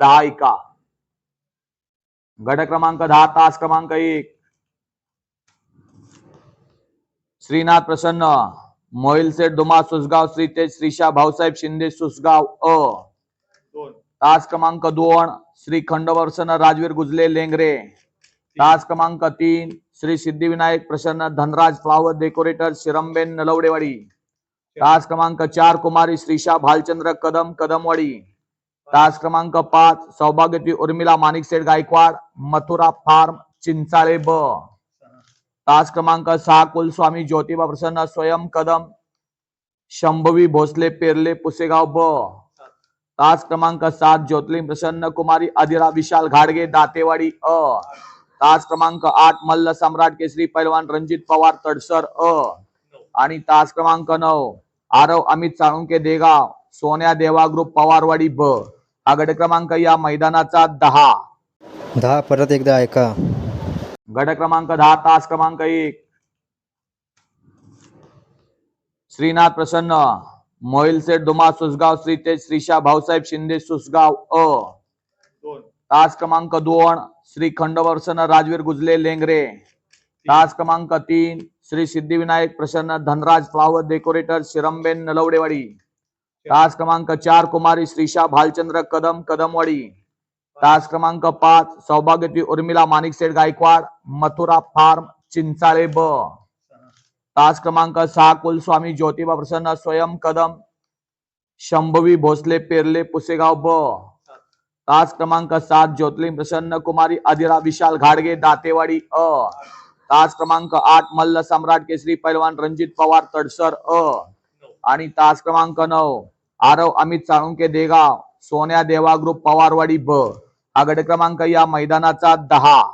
दहा एका गट क्रमांक दहा तास क्रमांक एक. श्रीनाथ प्रसन्न. मोहिल सेठ दुमा सुसगाव श्री तेज श्रीशा भाऊसाहेब शिंदे सुसगाव अ. तास क्रमांक दोन श्री खंडवर्सन राजवीर गुजले लेंगरे. तास क्रमांक तीन श्री सिद्धिविनायक प्रसन्न धनराज फ्लावर डेकोरेटर शिरंबेन नलवडेवाडी. तास क्रमांक चार कुमारी श्रीशा भालचंद्र कदम कदमवाडी. तास क्रमांक पाच सौभाग्यती उर्मिला माणिकसेठ गायकवाड मथुरा फार्म चिंचाळे ब. तास क्रमांक सहा कुलस्वामी ज्योतिबा प्रसन्न स्वयं कदम शंभवी भोसले पेरले पुसेगाव ब. तास क्रमांक सात ज्योतिर्लिंग प्रसन्न कुमारी अधिरा विशाल घाडगे दातेवाडी अ. तास क्रमांक आठ मल्ल सम्राट केसरी पैलवान रणजित पवार तडसर अ. आणि तास क्रमांक नऊ आरव अमित साळुंके देगाव सोन्या देवा ग्रुप पवारवाडी ब. हा गट क्रमांक या मैदानाचा दहा. दहा परत एकदा ऐका. गट क्रमांक दहा तास क्रमांक एक. श्रीनाथ प्रसन्न. मोहिल सेठ दुमा सुसगाव श्री तेज श्रीशा भाऊसाहेब शिंदे सुसगाव अ. तास क्रमांक दोन श्री खंडवर्सन राजवीर गुजले लेंगरे. तास क्रमांक तीन श्री सिद्धिविनायक प्रसन्न धनराज फ्लावर डेकोरेटर शिरंबेन नलवडेवाडी. तास क्रमांक चार कुमारी श्रीशा भालचंद्र कदम कदमवाडी. तास क्रमांक पाच सौभाग्यती उर्मिला माणिकसेठ गायकवाड मथुरा फार्म चिंचाळे ब. तास क्रमांक सहा कुलस्वामी ज्योतिबा प्रसन्न स्वयं कदम शंभवी भोसले पेरले पुसेगाव ब. तास क्रमांक सात ज्योतिर्लिंग प्रसन्न कुमारी अधिरा विशाल घाडगे दातेवाडी अ. तास क्रमांक आठ मल्ल सम्राट केसरी पैलवान रणजित पवार तडसर अ. आणि तास क्रमांक नऊ. आरव अमित साळुंके देगाव सोन्या देवा ग्रुप पवारवाडी ब. हा गट क्रमांक या मैदानाचा दहा.